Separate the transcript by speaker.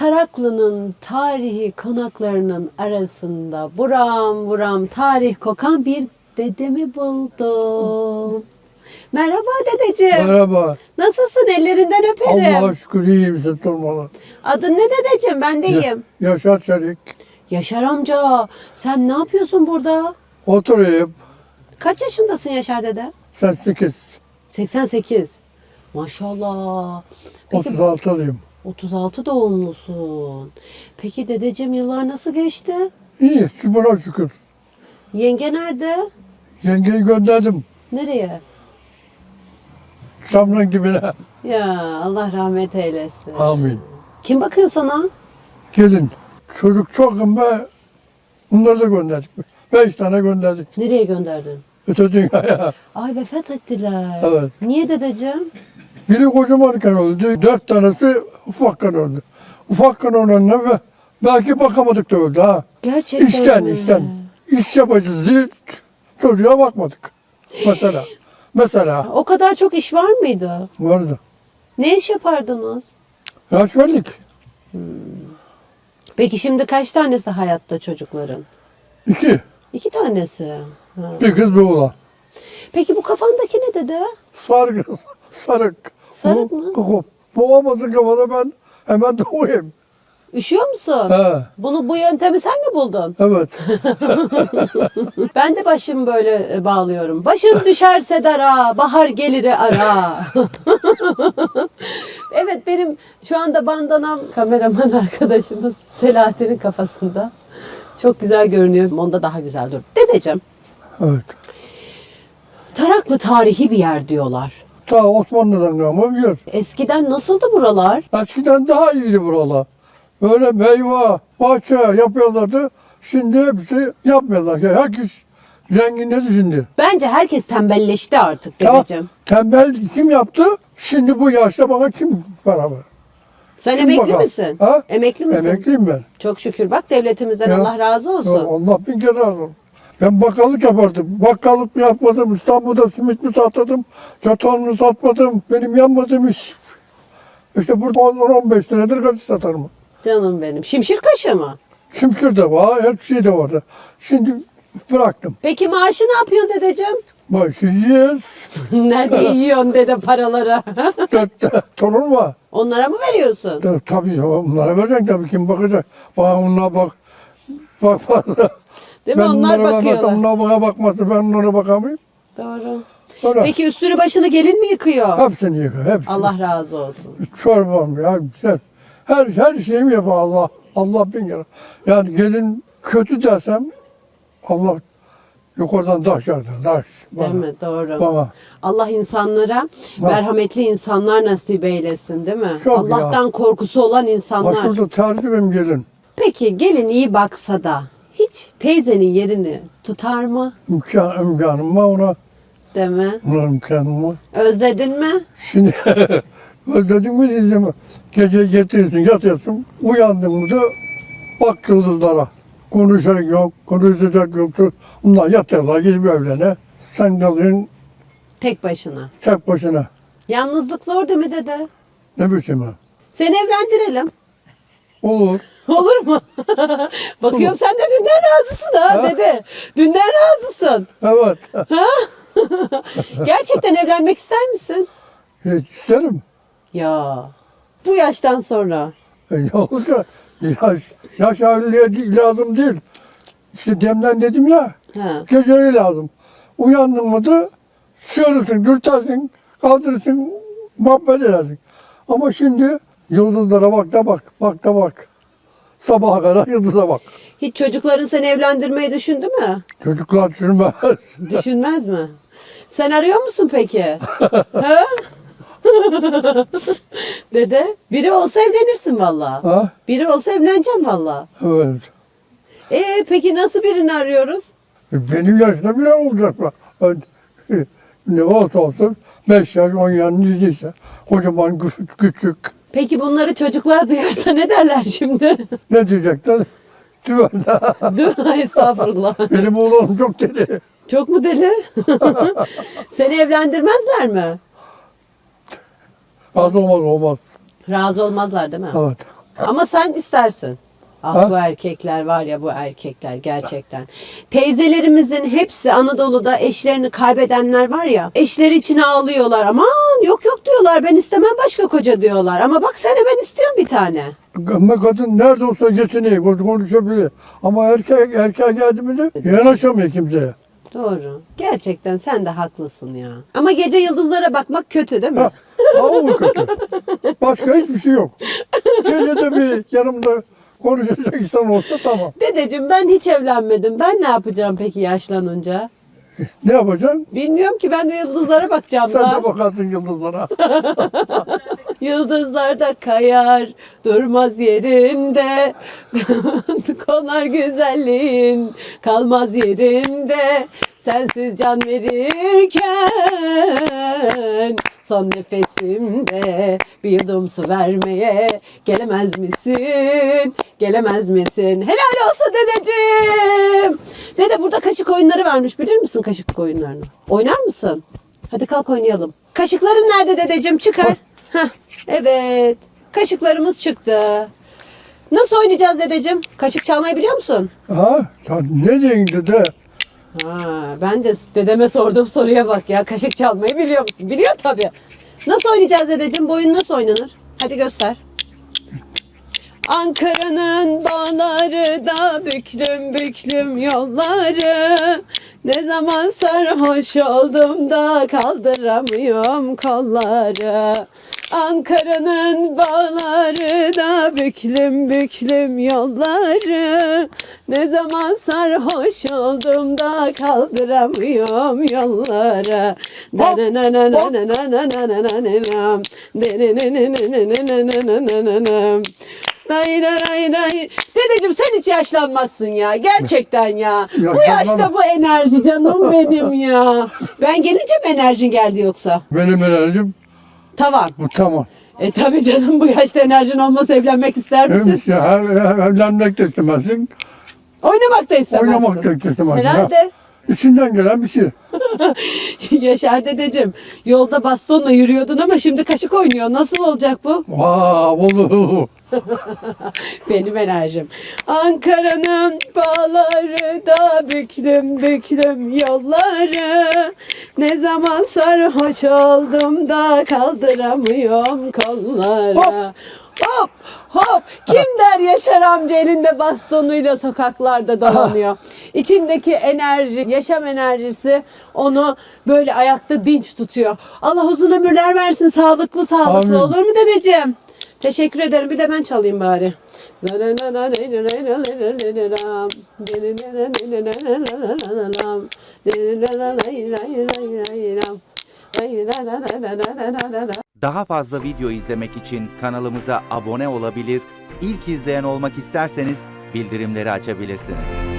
Speaker 1: Taraklı'nın tarihi konaklarının arasında buram buram tarih kokan bir dedemi buldum. Merhaba dedeciğim.
Speaker 2: Merhaba.
Speaker 1: Nasılsın? Ellerinden öperim.
Speaker 2: Allah'a şükür iyi misin durmalı.
Speaker 1: Adın ne dedeciğim? Ben deyim.
Speaker 2: Yaşar Çelik.
Speaker 1: Yaşar amca, sen ne yapıyorsun burada?
Speaker 2: Oturayım.
Speaker 1: Kaç yaşındasın Yaşar dede?
Speaker 2: Sen 8.
Speaker 1: 88. Maşallah. Peki
Speaker 2: 36'lıyım.
Speaker 1: 36 doğumlusun. Peki dedeciğim yıllar nasıl geçti?
Speaker 2: İyi. Buna şükür.
Speaker 1: Yenge nerede?
Speaker 2: Yengeyi gönderdim.
Speaker 1: Nereye?
Speaker 2: Çamlığın dibine.
Speaker 1: Ya Allah rahmet eylesin.
Speaker 2: Amin.
Speaker 1: Kim bakıyor sana?
Speaker 2: Gelin. Çocuk çok be. Bunları da gönderdik. Beş tane gönderdik.
Speaker 1: Nereye gönderdin?
Speaker 2: Öte dünyaya.
Speaker 1: Ay vefat ettiler.
Speaker 2: Evet.
Speaker 1: Niye dedeciğim?
Speaker 2: Biri kocamanken öldü. Dört tanesi ufakken öldü. Ufakken ölenler ve belki bakamadık da öldü ha.
Speaker 1: Gerçekten
Speaker 2: İşten
Speaker 1: mi?
Speaker 2: işten. İş yapacağız diye çocuğa bakmadık. Mesela. Mesela
Speaker 1: O kadar çok iş var mıydı?
Speaker 2: vardı.
Speaker 1: Ne iş yapardınız?
Speaker 2: Yaş verdik.
Speaker 1: Peki şimdi kaç tanesi hayatta çocukların?
Speaker 2: İki.
Speaker 1: İki tanesi. Ha.
Speaker 2: Bir kız bir oğlan.
Speaker 1: Peki bu kafandaki ne dede?
Speaker 2: Sarı kız. Sarık.
Speaker 1: Sarık mı?
Speaker 2: Bu, boğamasın kafada ben hemen doğayım.
Speaker 1: Üşüyor musun?
Speaker 2: He.
Speaker 1: Bunu bu yöntemi sen mi buldun?
Speaker 2: Evet.
Speaker 1: Ben de başımı böyle e, bağlıyorum. Başım düşerse dara, bahar geliri ara. evet benim şu anda bandanam kameraman arkadaşımız Selahattin'in kafasında. Çok güzel görünüyor. Onda daha güzel dur. Dedeciğim,
Speaker 2: Evet.
Speaker 1: Taraklı tarihi bir yer diyorlar.
Speaker 2: Ta Osmanlı'dan kalma bir yer.
Speaker 1: Eskiden nasıldı buralar?
Speaker 2: Eskiden daha iyiydi buralar. Böyle meyve, bahçe yapıyorlardı. Şimdi hepsi yapmıyorlar. Ya herkes zenginledi şimdi.
Speaker 1: Bence herkes tembelleşti artık
Speaker 2: Ya,
Speaker 1: dedeciğim.
Speaker 2: tembel kim yaptı? Şimdi bu yaşta bana kim para ver?
Speaker 1: Sen
Speaker 2: kim
Speaker 1: emekli
Speaker 2: bakar?
Speaker 1: misin?
Speaker 2: Ha?
Speaker 1: Emekli misin?
Speaker 2: Emekliyim ben.
Speaker 1: Çok şükür bak devletimizden
Speaker 2: Ya.
Speaker 1: Allah razı olsun.
Speaker 2: Allah bin kere razı olsun. Ben bakkallık yapardım. Bakkallık mı yapmadım, İstanbul'da simit mi satmadım, çatal mı satmadım, benim yanmadığım iş. İşte burada 10-15 senedir kaç satarım.
Speaker 1: Canım benim. Şimşir kaşı mı?
Speaker 2: Şimşir de var, her şey de vardı. Şimdi bıraktım.
Speaker 1: Peki maaşı ne yapıyorsun dedeciğim?
Speaker 2: Bak yiyiz,
Speaker 1: Nerede yiyorsun dede paraları?
Speaker 2: torun var.
Speaker 1: Onlara mı veriyorsun?
Speaker 2: Tabii onlara verecek tabii kim bakacak. Bana onlara bak. Bak bak.
Speaker 1: Değil mi?
Speaker 2: Ben
Speaker 1: Onlar
Speaker 2: onlara
Speaker 1: bakıyorlar.
Speaker 2: bakmasam, onlar bana bakmazsa ben onlara bakamayayım.
Speaker 1: Doğru.
Speaker 2: Öyle.
Speaker 1: Peki üstünü başını gelin mi yıkıyor?
Speaker 2: Hepsini yıkar, hepsini.
Speaker 1: Allah razı olsun.
Speaker 2: çorbam ya her, her, her şeyimi yapar Allah. Allah bin kere. Yani gelin kötü dersem Allah yukarıdan taş yardır. Taş.
Speaker 1: Değil mi? Doğru.
Speaker 2: Bana.
Speaker 1: Allah insanlara merhametli insanlar nasip eylesin değil mi?
Speaker 2: Çok
Speaker 1: Allah'tan korkusu olan insanlar.
Speaker 2: şurada tercümem gelin.
Speaker 1: Peki gelin iyi baksa da hiç teyzenin yerini tutar mı?
Speaker 2: İmkan, imkanım var ona.
Speaker 1: Mi?
Speaker 2: Ona imkanım var.
Speaker 1: Özledin mi?
Speaker 2: Şimdi özledim mi diyeceğim. Gece getiriyorsun, yatıyorsun. Uyandın mı da bak yıldızlara. Konuşacak yok, konuşacak yok. Bunlar yatırlar gidip evlerine. Sen kalıyorsun
Speaker 1: Tek başına.
Speaker 2: tek başına.
Speaker 1: Yalnızlık zor değil mi dede?
Speaker 2: Ne biçim ha?
Speaker 1: Seni evlendirelim.
Speaker 2: Olur.
Speaker 1: Olur mu? Bakıyorum sen de dünden razısın ha,
Speaker 2: Ha?
Speaker 1: dede. Dünden razısın.
Speaker 2: Evet.
Speaker 1: Gerçekten evlenmek ister misin?
Speaker 2: Hiç isterim.
Speaker 1: Ya. Bu yaştan sonra.
Speaker 2: E, Yalnız ya, yaş, yaş evliliğe değil, lazım değil. İşte demden dedim ya,
Speaker 1: Ha.
Speaker 2: geceye lazım. Uyandın mı da sürürsün, dürtersin, kaldırırsın, muhabbet edersin. Ama şimdi yıldızlara bak da bak, bak da bak. Sabaha kadar yıldıza bak.
Speaker 1: Hiç çocukların seni evlendirmeyi düşündü mü?
Speaker 2: Çocuklar düşünmez.
Speaker 1: Düşünmez mi? Sen arıyor musun peki? ha? Dede, biri olsa evlenirsin valla.
Speaker 2: ha?
Speaker 1: Biri olsa evleneceğim valla.
Speaker 2: Evet.
Speaker 1: Ee peki nasıl birini arıyoruz?
Speaker 2: E, Benim yaşta bile olacak. Ben- e, Ne olsa olsun 5 yaş 10 yaş izliyse kocaman küçük, küçük
Speaker 1: Peki bunları çocuklar duyarsa ne derler şimdi?
Speaker 2: ne diyecekler? Düvende.
Speaker 1: Dur estağfurullah.
Speaker 2: Benim oğlum çok deli.
Speaker 1: Çok mu deli? Seni evlendirmezler mi?
Speaker 2: Az olmaz olmaz.
Speaker 1: Razı olmazlar değil mi?
Speaker 2: Evet.
Speaker 1: Ama sen istersin. Ah
Speaker 2: Ha?
Speaker 1: bu erkekler var ya bu erkekler gerçekten. Teyzelerimizin hepsi Anadolu'da eşlerini kaybedenler var ya. Eşleri için ağlıyorlar. Aman yok yok diyorlar. Ben istemem başka koca diyorlar. Ama bak sana ben istiyorum bir tane.
Speaker 2: Ama kadın nerede olsa geçiniyor, konuşabiliyor. Ama erkek erkek geldi mi de yanaşamıyor kimseye.
Speaker 1: Doğru. Gerçekten sen de haklısın ya. Ama gece yıldızlara bakmak kötü değil mi?
Speaker 2: Ha, o kötü. Başka hiçbir şey yok. Gecede bir yanımda konuşacak insan olsa tamam.
Speaker 1: Dedeciğim ben hiç evlenmedim. Ben ne yapacağım peki yaşlanınca?
Speaker 2: Ne yapacaksın?
Speaker 1: Bilmiyorum ki ben de yıldızlara bakacağım
Speaker 2: Sen
Speaker 1: da.
Speaker 2: de bakarsın yıldızlara.
Speaker 1: Yıldızlar da kayar, durmaz yerinde. Konar güzelliğin, kalmaz yerinde. Sensiz can verirken son nefesimde bir yudum su vermeye gelemez misin? Gelemez misin? Helal olsun dedeciğim. Dede burada kaşık oyunları varmış. Bilir misin kaşık oyunlarını? Oynar mısın? Hadi kalk oynayalım. Kaşıkların nerede dedeciğim? Çıkar. Heh, evet. Kaşıklarımız çıktı. Nasıl oynayacağız dedeciğim? Kaşık çalmayı biliyor musun?
Speaker 2: Ha, ne diyorsun dede?
Speaker 1: Ha, ben de dedeme sorduğum soruya bak ya. Kaşık çalmayı biliyor musun? Biliyor tabii. Nasıl oynayacağız dedeciğim? Bu oyun nasıl oynanır? Hadi göster. Ankara'nın bağları da büklüm büklüm yolları Ne zaman sarhoş oldum da kaldıramıyorum kolları Ankara'nın bağları da büklüm büklüm yolları Ne zaman sarhoş oldum da kaldıramıyorum yollara
Speaker 2: Nay
Speaker 1: nay nay nay. Dedeciğim sen hiç yaşlanmazsın ya. Gerçekten ya. bu yaşta bu enerji canım benim ya. Ben gelince mi enerjin geldi yoksa?
Speaker 2: Benim enerjim
Speaker 1: Tamam.
Speaker 2: bu tamam.
Speaker 1: E tabi canım bu yaşta enerjin olmasa evlenmek ister
Speaker 2: Hem
Speaker 1: misin?
Speaker 2: her, her- evlenmek de istemezsin,
Speaker 1: Oynamak da istemezsin.
Speaker 2: oynamak da istemezsin. Ha,
Speaker 1: Herhalde.
Speaker 2: İçinden gelen bir şey.
Speaker 1: Yaşar dedeciğim yolda bastonla yürüyordun ama şimdi kaşık oynuyor. Nasıl olacak bu?
Speaker 2: Vaa, olur.
Speaker 1: Benim enerjim. Ankara'nın bağları da büklüm büklüm yolları. Ne zaman sarhoş oldum da kaldıramıyorum kolları. Hop hop kim der Yaşar amca elinde bastonuyla sokaklarda dolanıyor. İçindeki enerji, yaşam enerjisi onu böyle ayakta dinç tutuyor. Allah uzun ömürler versin sağlıklı sağlıklı
Speaker 2: Amin.
Speaker 1: olur mu dedeciğim? Teşekkür ederim. Bir de ben çalayım bari.
Speaker 3: Daha fazla video izlemek için kanalımıza abone olabilir, ilk izleyen olmak isterseniz bildirimleri açabilirsiniz.